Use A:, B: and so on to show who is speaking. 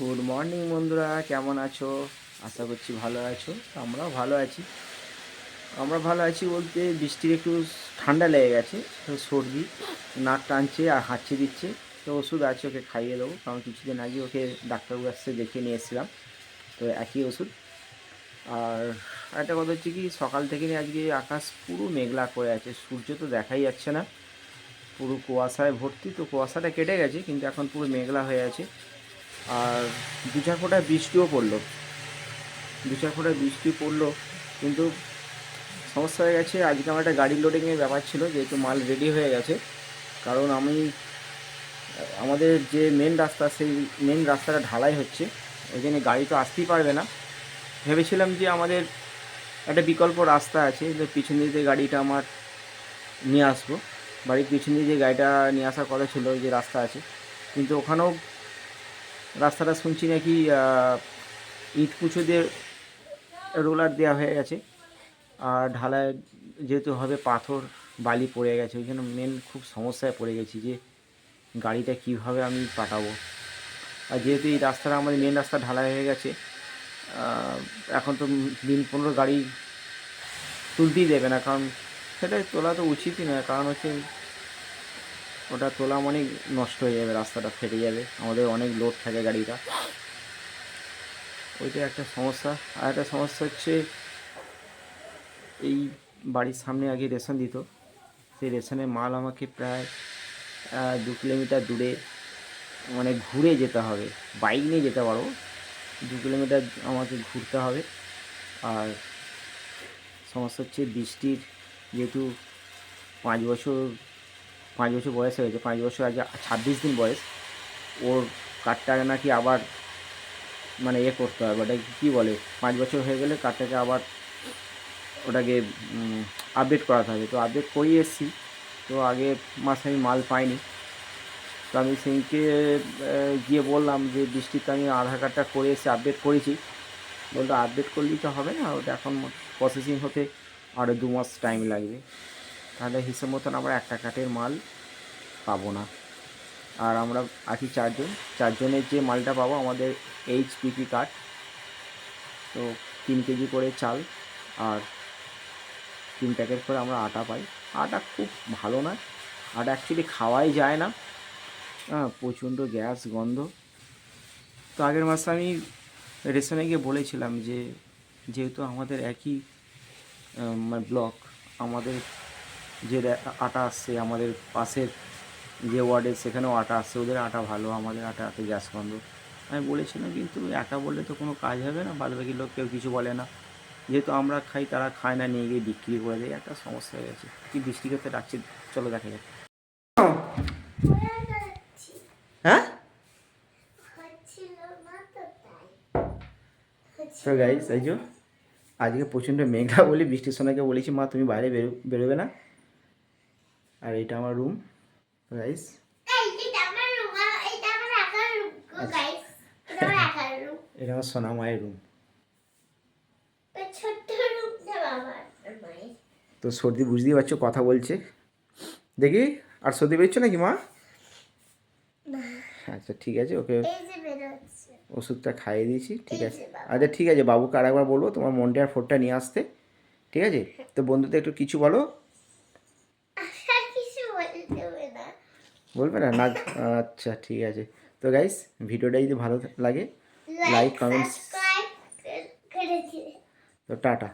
A: Good morning বন্ধুরা। কেমন আছো? আশা করছি ভালো আছো। আমরাও ভালো আছি। আমরা ভালো আছি বলতে বৃষ্টির একটু ঠান্ডা লেগে গেছে সর্দি, নাক টানছে আর হাঁচি দিচ্ছে। তো ওষুধ আছে, ওকে খাইয়ে দেবো। কারণ কিছুদিন আগে ওকে ডাক্তারবাবু কাছে দেখিয়ে নিয়ে এসেছিলাম। তো একই ওষুধ। আর একটা কথা হচ্ছে কি, সকাল থেকে আজকে আকাশ পুরো মেঘলা করে আছে। সূর্য তো দেখাই যাচ্ছে না। পুরো কুয়াশায় ভর্তি। তো কুয়াশাটা কেটে গেছে, কিন্তু এখন পুরো মেঘলা হয়ে আছে। আর দু চার ফোঁটা বৃষ্টিও পড়ল। দু চার ফোঁটা বৃষ্টি পড়ল, কিন্তু সমস্যা হয়ে গেছে, আজকে আমার একটা গাড়ি লোডিংয়ের ব্যাপার ছিল, যেহেতু মাল রেডি হয়ে গেছে। কারণ আমি, আমাদের যে মেন রাস্তা, সেই মেন রাস্তাটা ঢালাই হচ্ছে, ওই জন্য গাড়ি তো আসতেই পারবে না। ভেবেছিলাম যে আমাদের একটা বিকল্প রাস্তা আছে, যে পিছন দিকে গাড়িটা আমার নিয়ে আসব। বাড়ির পিছন দিয়ে যে গাড়িটা নিয়ে আসার কথা ছিল যে রাস্তা আছে। কিন্তু ওখানেও রাস্তাটা শুনছি নাকি ইট কুচো দিয়ে রোলার দেওয়া হয়ে গেছে। আর ঢালাই যেহেতু হবে পাথর, বালি পড়ে গেছে, ওই জন্য মেন খুব সমস্যায় পড়ে গেছি যে গাড়িটা কীভাবে আমি পাঠাবো। আর যেহেতু এই রাস্তাটা আমাদের মেন রাস্তা ঢালাই হয়ে গেছে এখন তো দিন পনেরো গাড়ি তুলতেই দেবে না, কারণ সেটাই তোলা তো উচিতই নয়। কারণ হচ্ছে ওটা তোলা মানে নষ্ট হয়ে যাবে, রাস্তাটা ফেটে যাবে। আমাদের অনেক লোড থাকে গাড়িটা। ওইটা একটা সমস্যা। আর একটা সমস্যা হচ্ছে, এই বাড়ির সামনে আগে রেশন দিত। সেই রেশনের মাল আমাকে প্রায় দু কিলোমিটার দূরে মানে ঘুরে যেতে হবে। বাইক নিয়ে যেতে পারব দু কিলোমিটার আমাকে ঘুরতে হবে। আর সমস্যা হচ্ছে বৃষ্টির যেহেতু পাঁচ বছর পাঁচ বছর বয়স হয়েছে পাঁচ বছর আগে ছাব্বিশ দিন বয়স। ওর কার্ডটাকে নাকি আবার মানে এ করতে হবে ওটা কী বলে? পাঁচ বছর হয়ে গেলে কার্ডটাকে আবার ওটাকে আপডেট করাতে হবে। তো আপডেট করিয়ে এসেছি। তো আগে মাসে আমি মাল পাইনি। তো আমি আহ, গিয়ে বললাম যে বৃষ্টিতে আমি আধার কার্ডটা করে এসে আপডেট করেছি। বলতো আপডেট করলেই তো হবে না ওটা এখন প্রসেসিং হতে আরও দু মাস টাইম লাগবে। তাহলে হিসেব মতন আমরা একটা কাঠের মাল পাবো না। আর আমরা আছি চারজন। চারজনের যে মালটা পাবো, আমাদের এইচপিপি কাঠ। তো তিন কেজি করে চাল আর তিন প্যাকেট করে আমরা আটা পাই। আটা খুব ভালো না। আটা অ্যাকচুয়ালি খাওয়াই যায় না। হ্যাঁ প্রচণ্ড গ্যাস, গন্ধ। তো আগের মাসে আমি রেশনে গিয়ে বলেছিলাম যে, যেহেতু আমাদের একই মানে ব্লক আমাদের যে আটা আসছে, আমাদের পাশের যে ওয়ার্ডে সেখানেও আটা আসছে, ওদের আটা ভালো, আমাদের আটা এত গ্যাস গন্ধ। আমি বলেছিলাম, কিন্তু একা বললে তো কোনো কাজ হবে না বাদবাকি লোক কেউ কিছু বলে না। যেহেতু আমরা খাই, তারা খায় না, নিয়ে গিয়ে বিক্রি করে দেয়, একটা সমস্যা হয়ে গেছে। কি বৃষ্টি করতে ডাকছে, চলো দেখা যাক। হ্যাঁ? তো এই আজকে প্রচণ্ড মেঘলা বলি বৃষ্টির সোনাকে বলেছি, মা, তুমি বাইরে বেরো, বেরোবে না? আর এটা আমার রুম গাইস এটা আমার সোনা মায়ের রুম তো সর্দি বুঝতেই পারছ কথা বলছে। দেখি আর সর্দি বেরোচ্ছে নাকি মা? আচ্ছা ঠিক আছে ওকে ওষুধটা খাইয়ে দিয়েছি ঠিক আছে। আচ্ছা ঠিক আছে বাবুকে আর একবার বলব তোমার মনটা আর ফোরটা নিয়ে আসতে ঠিক আছে? তো বন্ধুদের একটু কিছু বলো বলবে না? না আচ্ছা ঠিক আছে। তো গাইস ভিডিওটা যদি ভালো লাগে লাইক কমেন্টস তো টাটা।